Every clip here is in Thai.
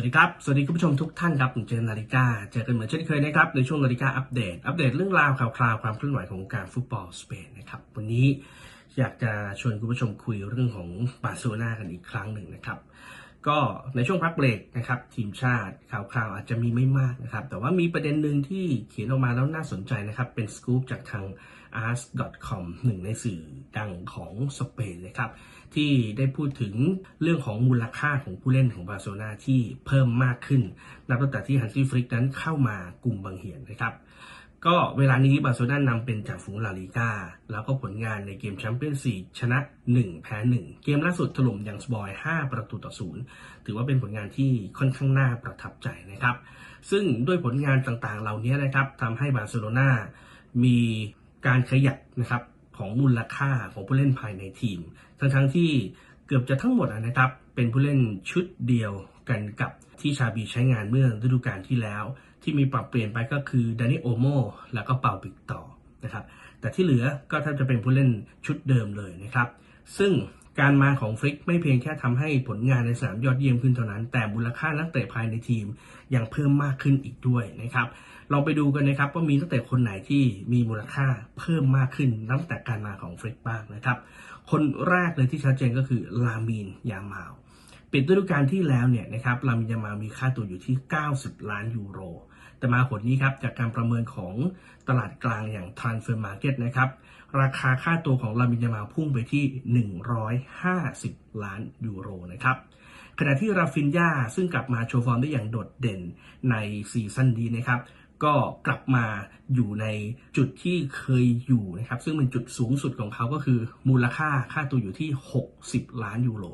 วัสดีครับ สวัสดีคุณผู้ชมทุกท่านครับผมเจนนาฬิกา เจอกันเหมือนเช่นเคยนะครับ ในช่วงนาฬิกาอัปเดต อัปเดตเรื่องราวข่าวคราวความเคลื่อนไหวของวงการฟุตบอลสเปนนะครับ วันนี้อยากจะชวนคุณผู้ชมคุยเรื่องของบาร์เซโลนากันอีกครั้งหนึ่งนะครับ ก็ในช่วงพักเบรกนะครับ ทีมชาติข่าวคราวอาจจะมีไม่มากนะครับ แต่ว่ามีประเด็นหนึ่งที่เขียนออกมาแล้วน่าสนใจนะครับ เป็นสกู๊ปจากทาง ars.com หนึ่งในสื่อดังของสเปนนะครับ ที่ได้พูดถึงเรื่องของมูลค่าของผู้เล่นของบาร์เซโลนาที่เพิ่มมากขึ้น นับตั้งแต่ที่ฮันซี่ฟริกนั้นเข้ามากลุ่มบางเหียนนะครับ ก็เวลานี้บาร์เซโลนานำเป็นจากฝูงลาลิก้า แล้วก็ผลงานในเกมแชมเปี้ยนส์ลีกชนะ 1 แพ้ 1 เกมล่าสุดถล่มยังสบอย 5 ประตูต่อศูนย์ถือว่าเป็นผลงานที่ค่อนข้างน่าประทับใจนะครับ ซึ่งด้วยผลงานต่างๆ เหล่านี้นะครับทำให้บาร์เซโลนามีการขยับนะครับของมูลค่าของผู้เล่นภายในทีม ทั้งๆที่เกือบจะทั้งหมดนะครับเป็นผู้เล่นชุดเดียวกันกับที่ชาบีใช้งานเมื่อฤดูกาลที่แล้ว ที่มีปรับเปลี่ยนไปก็คือดานิโอโมแล้วก็เปาบิกต่อนะครับแต่ที่เหลือก็แทบจะเป็นผู้เล่นชุดเดิมเลยนะครับ ซึ่งการมาของฟริกไม่เพียงแค่ทำให้ผลงานในสนามยอดเยี่ยมขึ้นเท่านั้น แต่มูลค่านักเตะภายในทีมยังเพิ่มมากขึ้นอีกด้วยนะครับ เราไปดูกันนะครับว่ามีนักเตะคนไหนที่มีมูลค่าเพิ่มมากขึ้นนับแต่การมาของฟริกบ้างนะครับ คนแรกเลยที่ชัดเจนก็คือลามีนยามาว ปิดฤดูกาลที่แล้วเนี่ยนะครับลามินยามามีค่าตัวอยู่ที่ 90 ล้านยูโร แต่มาผลนี้ครับจากการประเมินของตลาดกลางอย่าง Transfer Market นะครับราคาค่าตัวของลามินยามาพุ่งไปที่ 150 ล้านยูโรนะครับขณะที่ราฟินยาซึ่งกลับมาโชว์ฟอร์มได้อย่างโดดเด่นในซีซั่นนี้นะครับก็กลับมาอยู่ในจุดที่เคยอยู่นะครับซึ่งเป็นจุดสูงสุดของเขาก็คือมูลค่าค่าตัวอยู่ที่ 60 ล้านยูโร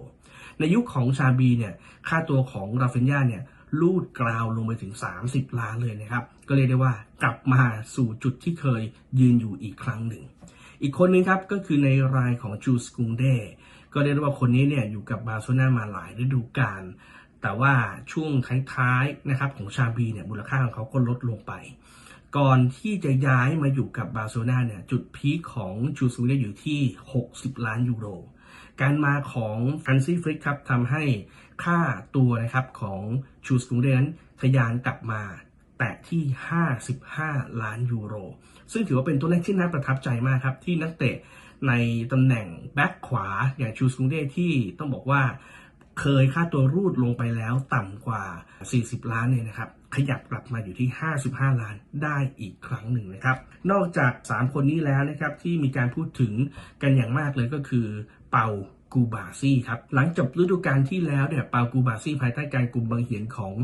ในยุคของชาบีเนี่ยค่าตัวของราฟินยาเนี่ยลูดกราวลงไปถึง 30 ล้านเลยนะครับ ก็เรียกได้ว่ากลับมาสู่จุดที่เคยยืนอยู่อีกครั้งหนึ่ง อีกคนนึงครับก็คือในรายของจูสกุงเดก็เรียกได้ว่าคนนี้เนี่ยอยู่กับบาร์เซโลนามาหลายฤดูกาลแต่ว่าช่วงท้ายๆนะครับของชาบีเนี่ยมูลค่าของเขาก็ลดลงไป ก่อนที่จะย้ายมาอยู่กับบาร์เซโลนาเนี่ยจุดพีคของจูสกุงเดอยู่ที่ 60 ล้านยูโร การมาของฟันซี่ฟริกครับทำให้ค่าตัวนะครับของชูสกุงเดนั้นทะยานกลับมาแตะที่ 55 ล้านยูโร ซึ่งถือว่าเป็นตัวเลขที่น่าประทับใจมากครับ ที่นักเตะในตำแหน่งแบ็คขวาอย่างชูสกุงเดที่ต้องบอกว่าเคยค่าตัวรูดลงไปแล้วต่ำกว่า 40 ล้านเนี่ยนะครับ ขยับกลับมาอยู่ที่ 55 ล้านได้อีกครั้งหนึ่งนะครับ นอกจาก 3 คนนี้แล้วนะครับ ที่มีการพูดถึงกันอย่างมากเลยก็คือ เปากูบาซี่ครับ หลังจบฤดูกาลที่แล้วเนี่ยเปากูบาซี่ภายใต้การกลุ่มบังเหียนของ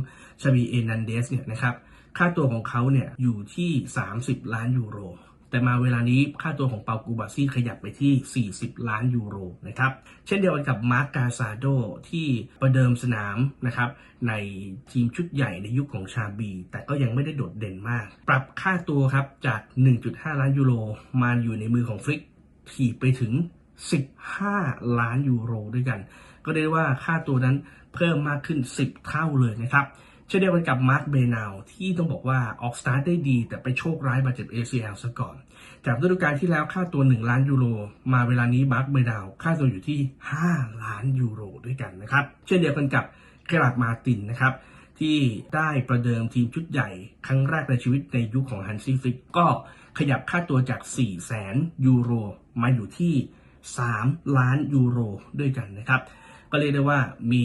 ชาบีเอนันเดสเนี่ยนะครับค่าตัวของเขาเนี่ยอยู่ที่ 30 ล้านยูโร แต่มาเวลานี้ค่าตัวของเปากูบาซี่ขยับไปที่ 40 ล้านยูโรนะครับเช่นเดียวกันกับมาร์กกาซาโดที่ประเดิมสนามนะครับในทีมชุดใหญ่ในยุคของชาบี แต่ก็ยังไม่ได้โดดเด่นมาก ปรับค่าตัวครับจาก 1.5 ล้านยูโรมาอยู่ในมือของฟริกถีบไปถึง 15 ล้านยูโรด้วยกัน ก็เรียกว่าค่าตัวนั้นเพิ่มมากขึ้น 10 เท่าเลยนะครับ เช่นเดียวกันกับมาร์คเบนาวที่ต้องบอกว่าออกสตาร์ทได้ดีแต่ไปโชคร้ายบาดเจ็บ ACL ซะก่อน จากฤดูกาลที่แล้วค่าตัว 1 ล้านยูโร มาเวลานี้มาร์คเบนาวค่าตัวอยู่ที่ 5 ล้านยูโรด้วยกันนะครับ เช่นเดียวกันกับเกราดมาตินนะครับที่ได้ประเดิมทีมชุดใหญ่ ครั้งแรกในชีวิตในยุคของฮันซี่ฟิกก็ขยับค่าตัวจาก4แสนยูโร มาอยู่ที่ 3 ล้านยูโรด้วยกันนะครับ ก็เรียกได้ว่ามี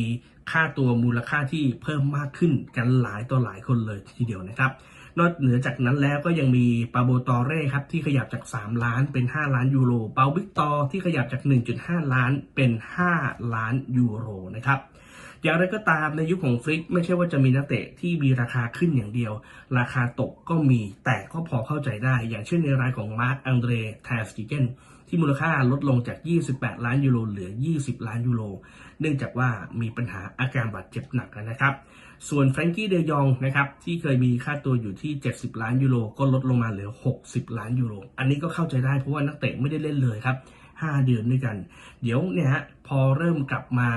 ค่าตัวมูลค่าที่เพิ่มมากขึ้นกันหลายต่อหลายคนเลยทีเดียวนะครับ นอกเหนือจากนั้นแล้วก็ยังมีปาโบตอเร่ครับที่ขยับจาก 3 ล้านเป็น 5 ล้านยูโรเปาบิกตอที่ขยับจาก 1.5 ล้านเป็น 5 ล้านยูโรนะครับ อย่างไรก็ตามในยุคของฟลิกไม่ใช่ว่าจะมีนักเตะที่มีราคาขึ้นอย่างเดียว ราคาตกก็มีแต่ก็พอเข้าใจได้ อย่างเช่นในรายของมาร์คอังเดรแทสติเกนที่มูลค่าลดลงจาก 28 ล้านยูโรเหลือ 20 ล้านยูโร เนื่องจากว่ามีปัญหาอาการบาดเจ็บหนักนะครับ ส่วนแฟรงกี้เดยองนะครับที่เคยมีค่าตัวอยู่ที่ 70 ล้านยูโรก็ลดลงมาเหลือ 60 ล้านยูโร อันนี้ก็เข้าใจได้เพราะว่านักเตะไม่ได้เล่นเลยครับ 5 เดือนด้วยกัน เดี๋ยวเนี่ยฮะพอเริ่มกลับมา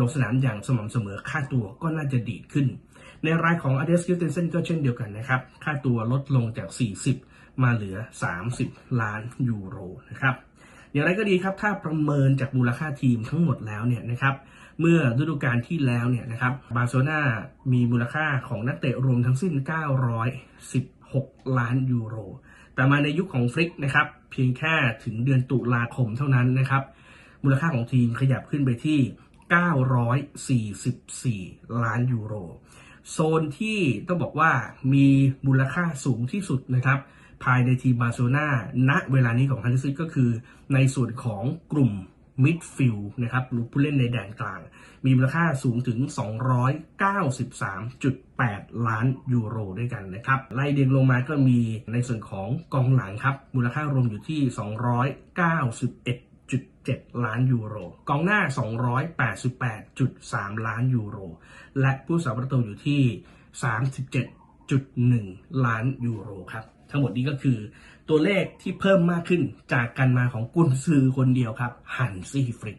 ลงสนามอย่างสม่ำเสมอค่าตัวก็น่าจะดีดขึ้น ในรายของอเดสคิวเทนเซนก็เช่นเดียวกันนะครับ ค่าตัวลดลงจาก 40 มาเหลือ 30 ล้านยูโรนะครับอย่างไรก็ดีครับถ้าประเมินจากมูลค่าทีมทั้งหมดแล้วเนี่ยนะครับเมื่อฤดูกาลที่แล้วเนี่ยนะครับบาร์เซโลนามีมูลค่าของนักเตะรวมทั้งสิ้น 916 ล้านยูโร แต่มาในยุคของฟลิกนะครับเพียงแค่ถึงเดือนตุลาคมเท่านั้นนะครับ มูลค่าของทีมขยับขึ้นไปที่ 944 ล้านยูโร โซนที่ต้องบอกว่ามีมูลค่าสูงที่สุดนะครับ ภายในทีมบาร์เซโลนาณเวลานี้ของฮันซิสก็คือในส่วนของกลุ่ม มิดฟิลด์นะครับหรือผู้เล่นในแดนกลาง มีมูลค่าสูงถึง 293.8 ล้านยูโรด้วยกันนะครับไล่เดียงลงมาก็มีในส่วนของกองหลังครับ มูลค่ารวมอยู่ที่ 291.7 ล้านยูโร กองหน้า 288.3 ล้านยูโร และผู้สาประตูอยู่ที่ 37.1 ล้านยูโรครับ ทั้งหมดนี้ก็คือ ตัวเลขที่เพิ่มมากขึ้นจากการมาของกุนซือคนเดียวครับฮันซี่ฟริก